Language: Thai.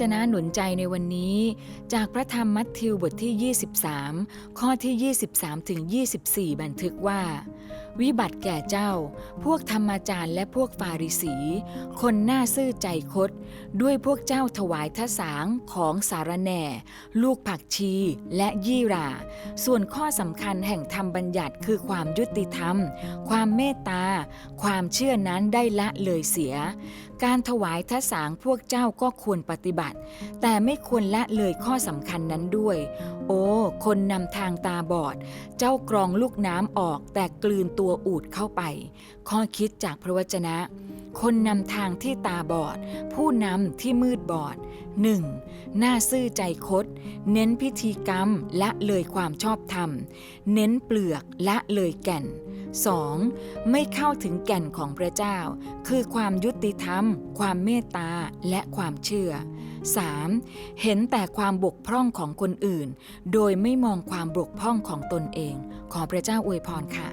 จนะหนุนใจในวันนี้ จากพระธรรมมัทธิวบทที่ 23 ข้อที่ 23 ถึง 24 บันทึกว่า วิบัติแก่เจ้า พวกธรรมาจารย์และพวกฟาริสี คนหน้าซื่อใจคด ด้วยพวกเจ้าถวายทสางของสารแหน่ ลูกผักชีและยี่รา ส่วนข้อสำคัญแห่งธรรมบัญญัติคือความยุติธรรม ความเมตตา ความเชื่อนั้นได้ละเลยเสีย การถวายทสางพวกเจ้าก็ควรปฏิบัติ แต่ไม่ควรละเลยข้อสำคัญนั้นด้วย โอ้ คนนำทางตาบอด เจ้ากรองลูกน้ำออกแต่กลืนตัวอูดเข้าไป ข้อคิดจากพระวจนะ คนนำทางที่ตาบอด ผู้นำที่มืดบอด 1. หน้าซื่อใจคด เน้นพิธีกรรมและเลยความชอบธรรม เน้นเปลือกและเลยแก่น 2. ไม่เข้าถึงแก่นของพระเจ้า คือความยุติธรรม ความเมตตาและความเชื่อ 3. เห็นแต่ความบกพร่องของคนอื่น โดยไม่มองความบกพร่องของตนเอง ขอพระเจ้าอวยพรค่ะ